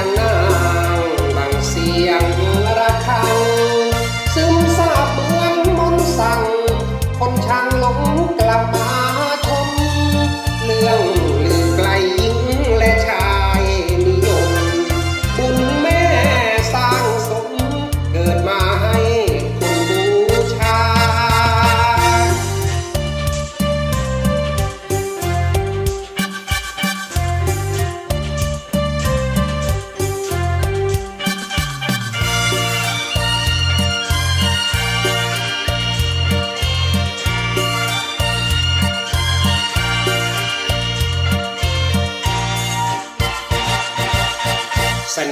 young love.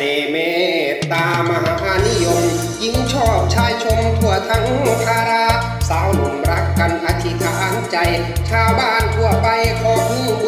น่ห์เมตตามหานิยมหญิงชอบชายชมทั่วทั้งคารา สาวหนุ่มรักกันอธิษฐานใจ ชาวบ้านทั่วไปขอพึ่ง